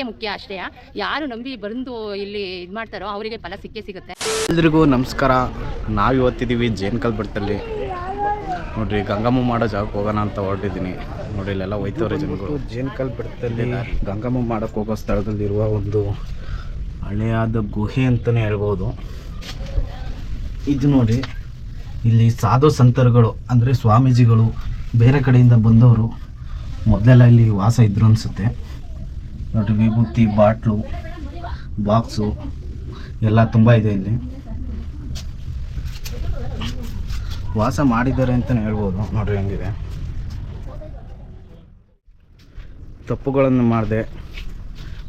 ನಂಬಿಕೆ ಮುಖ್ಯ ಅಷ್ಟೇ. ಯಾರು ನಂಬಿ ಬಂದು ಇಲ್ಲಿ ಇದು ಮಾಡ್ತಾರೋ ಅವರಿಗೆ ಫಲ ಸಿಕ್ಕೇ ಸಿಗುತ್ತೆ. ಎಲ್ರಿಗೂ ನಮಸ್ಕಾರ. ನಾವು ಇವತ್ತಿದ್ದೀವಿ ಜೇನ್ ಕಲ್ಬಿಡ್ತಲ್ಲಿ ನೋಡ್ರಿ ಗಂಗಮ್ಮ ಮಾಡೋ ಜಾಗಕ್ಕೆ ಹೋಗೋಣ ಅಂತ ಹೊರಟಿದ್ದೀನಿ. ನೋಡಿ ಇಲ್ಲೆಲ್ಲ ಹೋಯ್ತವ್ರೆ ಜನಗಳು. ಜೇನ್ ಬೆಟ್ಟದಲ್ಲಿ ಗಂಗಮ್ಮ ಮಾಡೋಕ್ಕೆ ಹೋಗೋ ಸ್ಥಳದಲ್ಲಿರುವ ಒಂದು ಹಳೆಯಾದ ಗುಹೆ ಅಂತಲೇ ಹೇಳ್ಬೋದು. ಇದು ನೋಡಿ ಇಲ್ಲಿ ಸಾಧು ಸಂತರುಗಳು ಅಂದರೆ ಸ್ವಾಮೀಜಿಗಳು ಬೇರೆ ಕಡೆಯಿಂದ ಬಂದವರು ಮೊದಲೆಲ್ಲ ಇಲ್ಲಿ ವಾಸ ಇದ್ರು ಅನಿಸುತ್ತೆ. ನೋಡ್ರಿ ವಿಭೂತಿ, ಬಾಟ್ಲು, ಬಾಕ್ಸು ಎಲ್ಲ ತುಂಬ ಇದೆ ಇಲ್ಲಿ. ವಾಸ ಮಾಡಿದ್ದಾರೆ ಅಂತಲೇ ಹೇಳ್ಬೋದು. ನೋಡ್ರಿ ಹೆಂಗಿದೆ. ತಪ್ಪುಗಳನ್ನು ಮಾಡಿದೆ.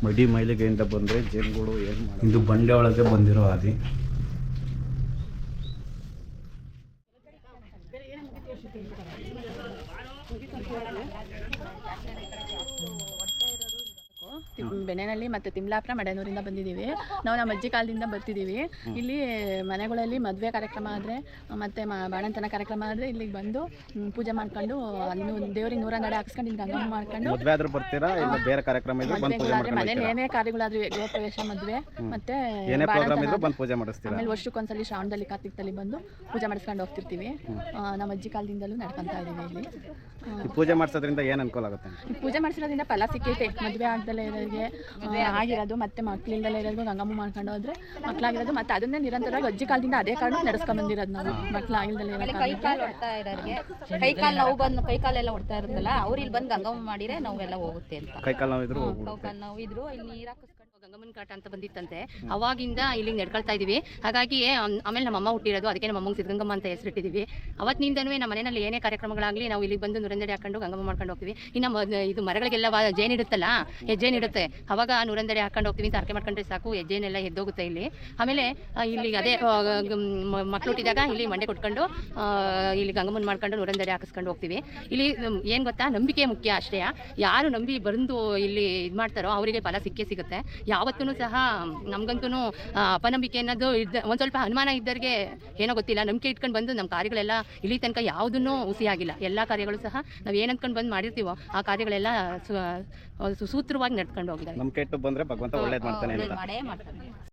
ಮಡಿ ಮೈಲಿಗೆಯಿಂದ ಬಂದರೆ ಜೇನುಗಳು ಏನು ಮಾಡಿ ಇದು ಬಂಡೆ ಒಳಗೆ ಬಂದಿರೋ ಹಾದಿ. ಬೆಣ್ಣೆನಲ್ಲಿ ಮತ್ತೆ ತಿಮ್ಲಾಪುರ ಮಡೆನೂರಿಂದ ಬಂದಿದ್ದೀವಿ. ನಾವು ನಮ್ಮ ಅಜ್ಜಿ ಕಾಲದಿಂದ ಬರ್ತಿದ್ದೀವಿ. ಇಲ್ಲಿ ಮನೆಗಳಲ್ಲಿ ಮದುವೆ ಕಾರ್ಯಕ್ರಮ ಆದರೆ ಮತ್ತೆ ಬಾಣಂತನ ಕಾರ್ಯಕ್ರಮ ಆದರೆ ಇಲ್ಲಿಗೆ ಬಂದು ಪೂಜೆ ಮಾಡ್ಕೊಂಡು ಅಲ್ಲಿ ದೇವ್ರಿಗೆ ನೂರ ನಡೆ ಹಾಕ್ಸ್ಕೊಂಡು ಇಲ್ಲಿ ಗಂಗಮ್ಮ ಮಾಡ್ಕೊಂಡು ಮದುವೆ ಆದ್ರೂ ಬರ್ತೀರಾ? ಇಲ್ಲ ಬೇರೆ ಕಾರ್ಯಕ್ರಮ ಇದ್ರೆ ಬಂದು ಪೂಜೆ ಮದುವೆಗಳಾದ್ರೆ ಮಾಡ್ಕೊಂಡು ಮನೇಲಿ ಏನೇ ಕಾರ್ಯಗಳಾದ್ರೂ ಗೃಹ ಪ್ರವೇಶ ಮದುವೆ ಮತ್ತೆ ಏನೇ ಪ್ರೋಗ್ರಾಮ್ ಇದ್ರೂ ಬಂದು ಪೂಜೆ ಮಾಡಿಸ್ತೀರಾ? ಆಮೇಲೆ ವರ್ಷಕ್ಕೊಂದ್ಸಲಿ ಶ್ರಾವಣದಲ್ಲಿ ಕಾರ್ತಿಕದಲ್ಲಿ ಬಂದು ಪೂಜೆ ಮಾಡಿಸ್ಕೊಂಡು ಹೋಗ್ತಿರ್ತೀವಿ. ನಮ್ಮ ಅಜ್ಜಿ ಕಾಲದಿಂದಲೂ ನಡ್ಕೊಂತ ಇದ್ದೀವಿ ಇಲ್ಲಿ. ಪೂಜೆ ಮಾಡಿಸೋದ್ರಿಂದ ಏನು ಅನುಕೂಲ ಆಗುತ್ತೆ? ಪೂಜೆ ಮಾಡಿಸೋದ್ರಿಂದ ಫಲ ಸಿಕ್ಕೈತೆ. ಮದುವೆ ಆಗ್ದಲೇ ಆ, ಆಗಿರೋದು ಮತ್ತೆ ಮಕ್ಕಳಿಂದಲೇ ಇರೋದು ಗಂಗಮ್ಮ ಮಾಡ್ಕೊಂಡು ಹೋದ್ರೆ ಮಕ್ಳಾಗಿರೋದು ಮತ್ತೆ ಅದನ್ನೇ ನಿರಂತರವಾಗಿ ಅಜ್ಜಿ ಕಾಲದಿಂದ ಅದೇ ಕಾರಣ ನಡೆಸ್ಕೊಂಡ್ ಬಂದಿರೋದು ನಾವು ಮಕ್ಳಾಗಿಲ್ದಲೇ ಇರೋ ಕೈ. ಕಾಲು ಹೊಡ್ತಾ ಇರೋರಿಗೆ. ಕೈ ಕಾಲು ನೋವು ಬಂದು ಕೈ ಕಾಲೆಲ್ಲ ಹೊಡ್ತಾ ಇರುತ್ತಲ್ಲ ಅವ್ರು ಇಲ್ಲಿ ಬಂದು ಗಂಗಮ್ಮ ಮಾಡಿದ್ರೆ ನಾವೆಲ್ಲ ಹೋಗುತ್ತೆ ಅಂತ. ಕೈ ಕಾಲು ನೋವು ಇದ್ರು ಇಲ್ಲಿ ನೀರು ಹಾಕಿಸ್ಕೊಂಡು ಗಂಗಮ್ಮನ ಕಾಟ ಅಂತ ಬಂದಿತ್ತಂತೆ. ಅವಾಗಿಂದ ಇಲ್ಲಿ ನಡ್ಕೊಳ್ತಾ ಇದೀವಿ. ಹಾಗಾಗಿ ಆಮೇಲೆ ನಮ್ಮ ಅಮ್ಮ ಹುಟ್ಟಿರೋದು, ಅದಕ್ಕೆ ನಮ್ಮ ಅಮ್ಮಂಗೆ ಸಿದ್ಧಗಂಗಮ್ಮ ಅಂತ ಹೆಸರಿಟ್ಟಿದ್ದೀವಿ ಅವತ್ತಿನಿಂದನೂ ನಮ್ಮ ಮನೆಯಲ್ಲಿ ಏನೇ ಕಾರ್ಯಕ್ರಮಗಳಾಗಲಿ ನಾವು ಇಲ್ಲಿಗೆ ಬಂದು ನುರಂದಡಿ ಹಾಕೊಂಡು ಗಂಗಮ್ಮ ಮಾಡ್ಕೊಂಡು ಹೋಗ್ತೀವಿ. ಇನ್ನು ಇದು ಮರಗಳಿಗೆಲ್ಲ ಜೇನಿಡುತ್ತಲ್ಲ ಹೆಜ್ಜೇನಿಡುತ್ತೆ ಅವಾಗ ನುರಂದಡಿ ಹಾಕೊಂಡು ಹೋಗ್ತೀವಿ ಅಂತ ಮಾಡ್ಕೊಂಡ್ರೆ ಸಾಕು, ಹೆಜ್ಜೇನೆಲ್ಲ ಎದ್ದೋಗುತ್ತೆ ಇಲ್ಲಿ. ಆಮೇಲೆ ಇಲ್ಲಿ ಅದೇ ಮಕ್ಕಳು ಹುಟ್ಟಿದಾಗ ಇಲ್ಲಿ ಮಂಡೆ ಕೊಟ್ಕೊಂಡು ಇಲ್ಲಿ ಗಂಗಮ್ಮನ ಮಾಡ್ಕೊಂಡು ನುರಂದಡಿ ಹಾಕಿಸ್ಕೊಂಡು ಹೋಗ್ತೀವಿ. ಇಲ್ಲಿ ಏನು ಗೊತ್ತಾ? ನಂಬಿಕೆ ಮುಖ್ಯ ಅಷ್ಟೇ. ಯಾರು ನಂಬಿ ಬಂದು ಇಲ್ಲಿ ಇದು ಮಾಡ್ತಾರೋ, ಅವರಿಗೆ ಫಲ ಸಿಕ್ಕೇ ಸಿಗುತ್ತೆ. ಯಾವತ್ತೂ ಸಹ ನಮಗಂತೂ ಅಪನಂಬಿಕೆ ಅನ್ನೋದು ಇದ್ದ ಒಂದು ಸ್ವಲ್ಪ ಅನುಮಾನ ಇದ್ದರಿಗೆ ಏನೋ ಗೊತ್ತಿಲ್ಲ. ನಂಬಿಕೆ ಇಟ್ಕೊಂಡು ಬಂದು ನಮ್ಮ ಕಾರ್ಯಗಳೆಲ್ಲ ಇಲ್ಲಿ ತನಕ ಯಾವುದನ್ನು ಹುಸಿಯಾಗಿಲ್ಲ. ಎಲ್ಲ ಕಾರ್ಯಗಳು ಸಹ ನಾವು ಏನು ಅಂದ್ಕೊಂಡು ಬಂದು ಮಾಡಿರ್ತೀವೋ ಆ ಕಾರ್ಯಗಳೆಲ್ಲ ಸುಸೂತ್ರವಾಗಿ ನಡ್ಕೊಂಡು ಹೋಗಿದ್ದಾರೆ ಕೆಟ್ಟು ಬಂದರೆ ಭಗವಂತ ಒಳ್ಳೇದು ಮಾಡ್ತಾನೆ ಅಂತ.